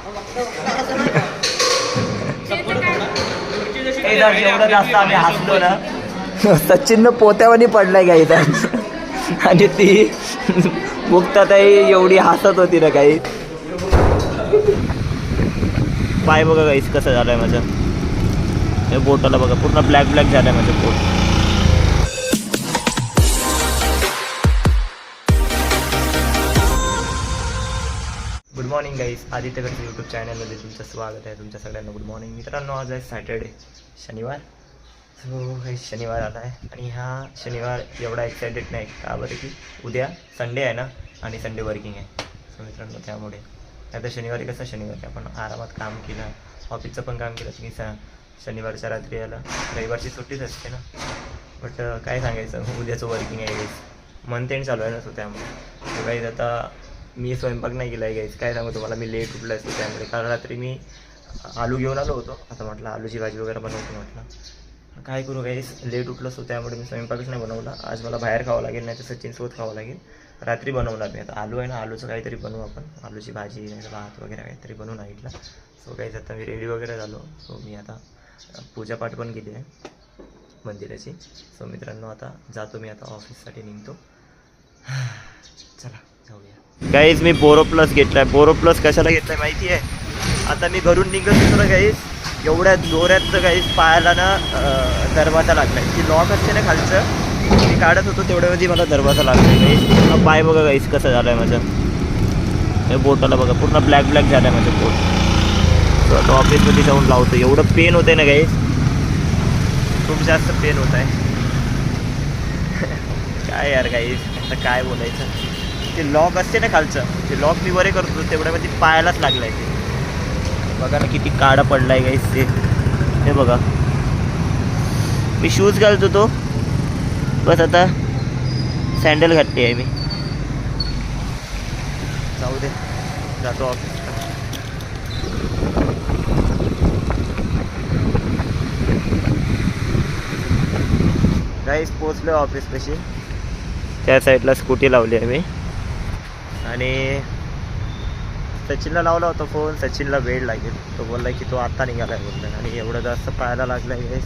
एवढं जास्त आम्ही हसलो ना सचिन पोत्यावानी पडलाय का इथं? आणि ती मुक्ताताई एवढी हसत होती ना काही. पाय बघा काहीच कसं झालंय माझं. हे बोटाला बघा पूर्ण ब्लॅक ब्लॅक झालंय माझं बोट. मॉर्निंग गाईस आदित्यकडचं यूट्यूब चॅनलमध्ये तुमचं स्वागत आहे. तुमच्या सगळ्यांना गुड मॉर्निंग मित्रांनो आज आहे सॅटर्डे शनिवार. सो काही शनिवार आला आहे. आणि हा शनिवार एवढा एक्सायटेड नाही. का बरं की उद्या संडे आहे ना? आणि संडे वर्किंग आहे. सो मित्रांनो त्यामुळे. नाही तर शनिवारी कसं शनिवारी? आपण आरामात काम केलं. ऑफिसचं पण काम केलं. की शनिवारच्या रात्री आला. रविवारची सुट्टीच असते ना? बट काय सांगायचं? उद्याचं वर्किंग आहे गाईस मंथ एंड चालू आहे ना सो त्यामुळे. सो गाईज आता मी स्वयंपाक नाही केला आहे गाईज काय सांगू तुम्हाला? मी लेट उठलं असतो त्यामुळे. काल रात्री मी आलू घेऊन आलो होतो. आता म्हटलं आलूची भाजी वगैरे बनवतो म्हटलं. काय करू गाईस लेट उठलं असतो त्यामुळे मी स्वयंपाकच नाही बनवला. आज मला बाहेर खावं लागेल नाही तर सचिनसोबत खावं लागेल. रात्री बनवणार मी आता. आलू आहे ना आलूचं काहीतरी बनवू आपण. आलूची भाजी भात वगैरे काहीतरी बनवू नाईटला सो काहीच आता मी रेडी वगैरे झालो. सो मी आता पूजापाठ पण केली आहे मंदिराची. सो मित्रांनो आता जातो मी आता ऑफिससाठी निघतो. चला. गाईज मी बोरो प्लस घेतलाय. बोरो प्लस कशाला घेतलाय माहिती आहे आता मी घरून निघत होतो ना गाईज एवढ्या जोऱ्यात गाईज पायाला ना दरवाजा लागलाय. ती लॉक असते ना खालचं मी काढत होतो तेवढ्यामध्ये मला दरवाजा लागलाय गाईज पूर्ण पाय बघा गाईज कसं झालंय माझं. हे बोटाला बघा पूर्ण ब्लॅक ब्लॅक झालाय माझं बोट. आता ऑफिसमध्ये जाऊन लावतो. एवढं पेन होतंय ना गाईज खूप जास्त पेन होत आहे काय यार गाईज आता काय बोलायचं? ते लॉक असते ना खालचं ते लॉक मी बरे करतो तेवढ्यामध्ये पायालाच लागलं आहे ते. बघा ना किती काळा पडला आहे गाईस ते. हे बघा. मी शूज घालतो तो बस आता सँडल घातली आहे मी. जाऊ दे. जातो ऑफिस गाईस पोचलो ऑफिस कशी त्या साईडला स्कूटी लावली आहे मी. आणि सचिनला लावला होता फोन सचिनला वेळ लागेल. तो बोलला की तो आत्ता निघाला आहे बोलला. आणि एवढं जास्त पायाला लागलं आहे गाईस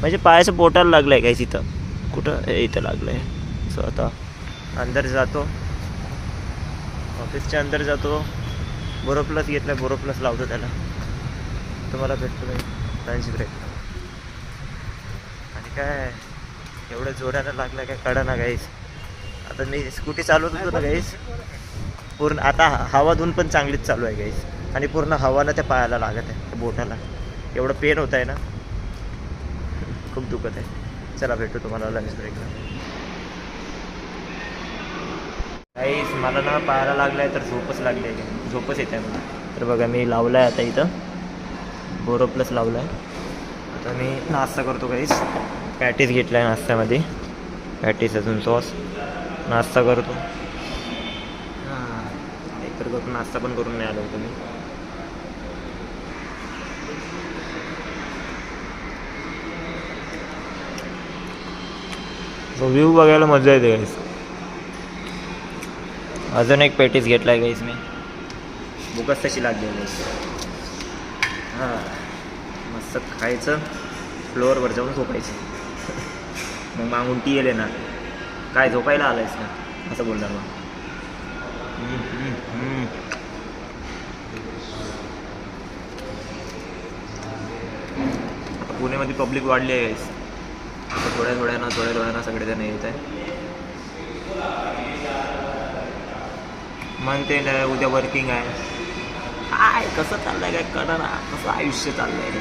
म्हणजे पायाचं पोटाला लागलं आहे गाईस इथं. कुठं? इथं लागलं आहे सो आता अंदर जातो. ऑफिसच्या अंदर जातो. बोरोप्लस घेतला बोरोप्लस लावतो त्याला. तुम्हाला भेटतो मी लंच ब्रेक आणि काय? एवढं जोरानं लागलं काय कळा ना गाईस आता मी स्कूटी चालवत होतो ना गाईस पूर्ण आता हवा धुवून पण चांगलीच चालू आहे गाईस आणि पूर्ण हवाला त्या पायाला लागत आहे त्या बोटाला. एवढं पेन होत आहे ना. खूप दुखत आहे. चला भेटू तुम्हाला लंच ब्रेकला गाईस मला ना पायाला लागलं आहे तर झोपच लागली आहे. झोपच येत आहे मला. तर बघा मी लावलं आहे आता इथं. बोरो प्लस लावलं आहे आता मी नाश्ता करतो गाईस पॅटीस घेतला आहे नाश्त्यामध्ये. पॅटीस अजून सॉस नाश्ता करतो. हां एकतर करून नाश्ता पण करून नाही आलो होतो मी व्ह्यू बघायला मजा येते गाईस अजून एक पॅटीस घेतला आहे गाईस मी. बुकच तशी लागली हां मस्त खायचं फ्लोअरवर जाऊन झोपायचं. मग मागून टी येले ना. काय झोपायला आलायस का असं बोलणार मग. पुणेमध्ये आता पब्लिक वाढली आहे आता थोड्या थोड्यानं थोड्या थोड्यानं सगळेजण येत आहे म्हणते ना उद्या वर्किंग आहे. काय कसं चाललंय काय करा ना कसं आयुष्य चाललंय.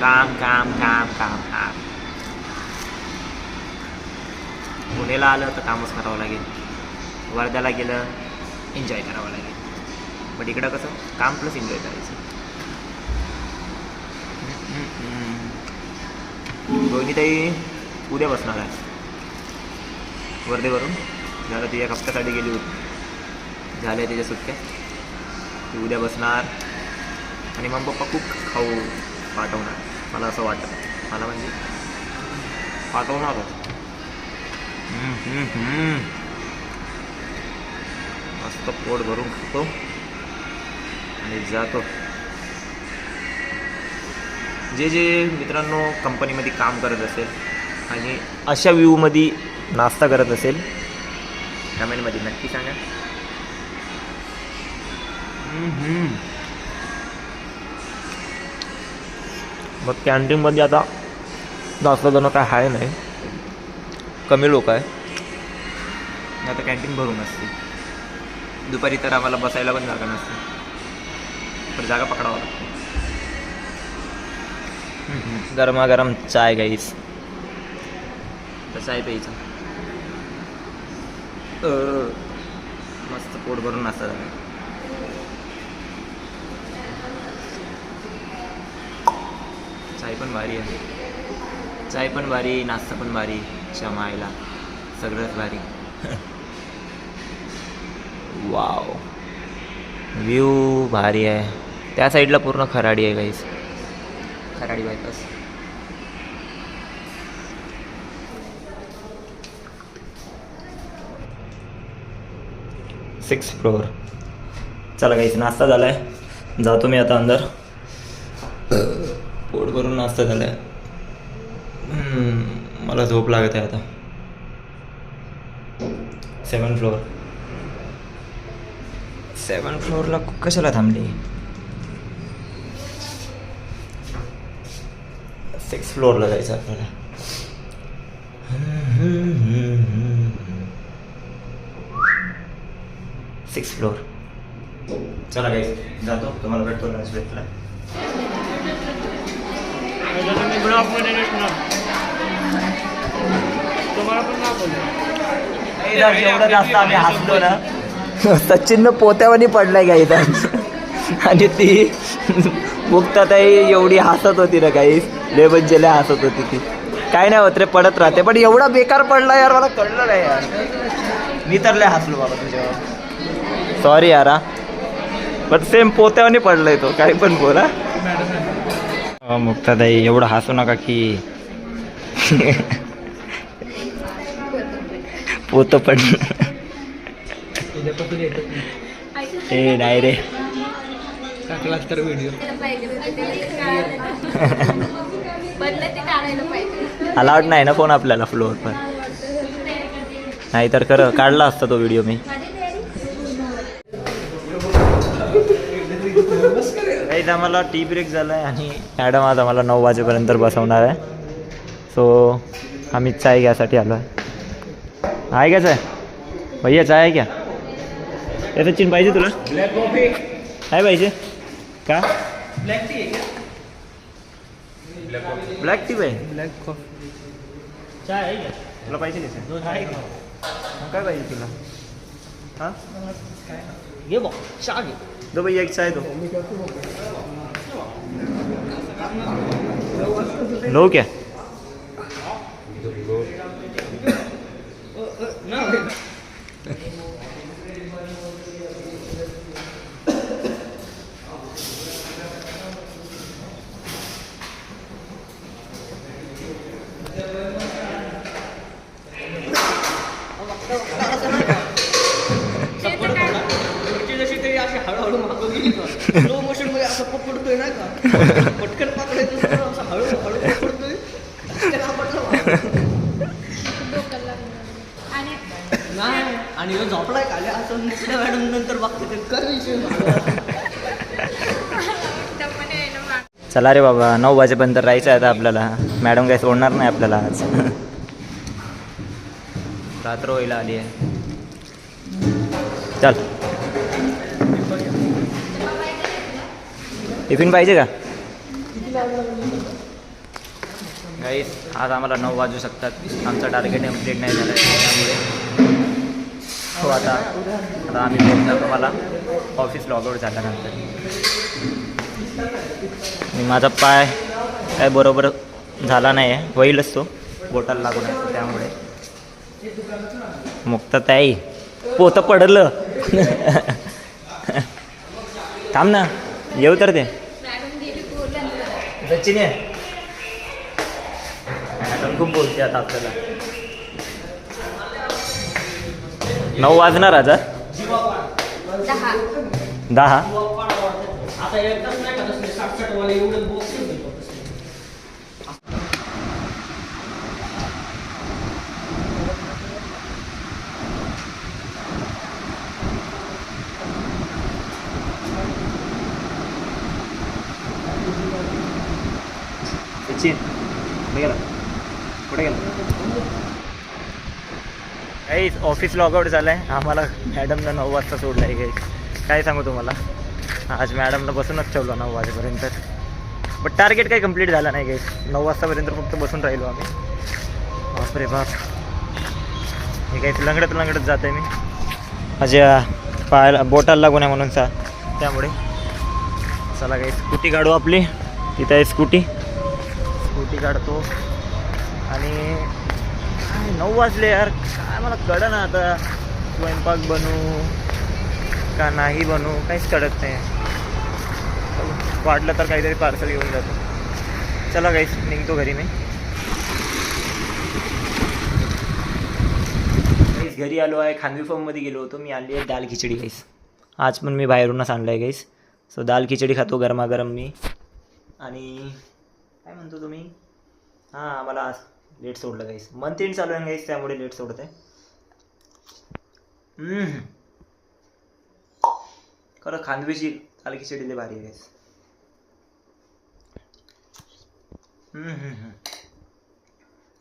काम काम काम काम काम. पुण्याला आलं तर कामच करावं लागेल. वर्ध्याला गेलं एन्जॉय करावं लागेल. बट इकडं कसं काम प्लस एन्जॉय करायचं. दोन्हीताई उद्या बसणार आहे. वर्धेवरून. झालं ती एक हप्त्यासाठी गेली होती. झाल्या त्याच्या सुट्ट्या. ती उद्या बसणार. आणि मग पप्पा खूप खाऊ पाठवणार. मला असं वाटतं. मला म्हणजे पाठवणारच. मस्त पोट भरून खातो. आणि जातो. जे जे मित्रांनो कंपनीमध्ये काम करत असेल आणि अशा व्ह्यूमध्ये नाश्ता करत असेल कमेंटमध्ये नक्की सांगा. मग कॅन्टीनमध्ये आता जास्त जण काय आहे नाही. कमी लोक आहे. आता कॅन्टीन भरून असते. दुपारी तर आम्हाला बसायला पण जागा नसते. पण जागा पकडावं लागते. गरमागरम चाय गाईस. तर चाय प्यायचा. मस्त पोट भरून नाश्ता झाला. चाय पण भारी आहे. चाय पण भारी नाश्ता पण भारी. शमायला सगळंच भारी. वाव व्ह्यू भारी आहे. त्या साईडला पूर्ण खराडी आहे guys Kharadi bypass six floor चला काहीच नाश्ता झाला आहे जातो मी आता अंदर. पोट भरून नाश्ता झाला आहे मला झोप लागत आहे आता. सेवन फ्लोअर सेवन फ्लोअरला कशाला थांबली? सिक्स फ्लोअरला जायचं आपल्याला. सिक्स फ्लोअर चला काही जातो. तुम्हाला भेटतो लंच ब्रेकला एवढं जास्त आम्ही हसलो ना सचिननं पोत्यावानी पडलाय का इथं आणि ती मुक्ताताई एवढी हसत होती ना काही लेबंजेला म्हणजे हसत होती ती. काय नाही होत रे पडत राहते. पण एवढा बेकार पडला यार मला कळलं नाही यार. मी तर लय हसलो बाबा तुझ्यावर. सॉरी यार हा. पण सेम पोत्यावानी पडलाय तो काही पण बोला मुक्ताताई एवढं हसू नका की. होतं पण. ए नाही रे. तर व्हिडिओ अलाउड नाही ना फोन आपल्याला फ्लोअर पण नाहीतर खरं काढला असता तो व्हिडिओ मी. काहीच आम्हाला टी ब्रेक झाला आहे आणि मॅडम आज आम्हाला नऊ वाजेपर्यंत बसवणार आहे. सो आम्ही चाय घ्यासाठी आलो आहे आहे का चाय भैया चाय आहे क्या ए सचिन पाहिजे तुला ब्लॅक कॉफी काय पाहिजे का ब्लॅक टी ब्लॅक टी पाहिजे ब्लॅक कॉफी चाय आहे का तुला पाहिजे का आहे का मग काय पाहिजे तुला हां घे बॉ चहा घे दो भैया एक चाय दो लो क्या पुढची जशी तरी अशी हळूहळू मागं गेली का स्लो मोशनमध्ये असं पकडतोय ना का पटकन पकडायचं नसतं, असं हळू हळू पकडतोय त्याला पटलं मागं. डोक्याला लागलं. आणि नाही आणि ह्यो झोपलाय खाली असं दुसऱ्या मॅडम नंतर बघते ते काय विषय. चला रे बाबा नऊ वाजेपर्यंत राहायचं आहे आता आपल्याला. मॅडम काही सोडणार नाही आपल्याला आज. रात्र व्हायला आली आहे. चल. टिफिन पाहिजे का? गाईस आज आम्हाला नऊ वाजू शकतात. आमचं टार्गेट कंप्लीट नाही झालं. त्यामुळे हो आता आता आम्ही पोहोचणार तुम्हाला ऑफिस लॉगआउट झाल्यानंतर. आणि माझा पाय काय बरोबर झाला नाही आहे होईलच तो. बोटाला लागून असतो त्यामुळे. मुक्त ताई पोतं पडलं. थांब ना. येऊ तर ते. सचिन खूप बोलते आता आपल्याला. नऊ वाजणार आता दहा सचिन गेला कुठे काहीच ऑफिस लॉगआउट झालं आहे आम्हाला मॅडमनं नऊ वाजता सोडलं आहे काही काय सांगू तुम्हाला? आज मॅडमनं बसूनच ठेवलो नऊ वाजेपर्यंत. बट टार्गेट काही कंप्लीट झालं नाही काही नऊ वाजतापर्यंत फक्त बसून राहिलो आम्ही. बापरे बाप. हे काही लंगडत लंगडत जात मी. माझ्या पायाला बोटाला लागू नये म्हणून सा. त्यामुळे. चला काही स्कूटी काढू आपली. तिथं आहे स्कूटी. स्कूटी काढतो. आणि काय नऊ वाजले यार. काय मला कळलं ना आता. स्वयंपाक बनवू का नाही बनवू काहीच कळत नाही. वाटलं तर काहीतरी पार्सल घेऊन जातो. चला काहीच निघतो घरी मी. घरी आलो आहे. खानवी फॉर्ममध्ये गेलो होतो. मी आणली आहे दाल खिचडी गाईस आज पण मी बाहेरूनच आणलं आहे गाईस सो दाल खिचडी खातो गरमागरम मी. आणि काय म्हणतो तुम्ही? हां मला आज लेट सोडलं गाईस मंथ एंड चालू आहे गाईस त्यामुळे लेट सोडत आहे खरं खांदवीची दाल खिचडी भारी आहे गाईस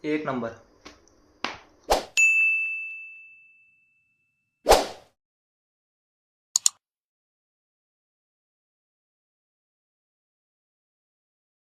एक नंबर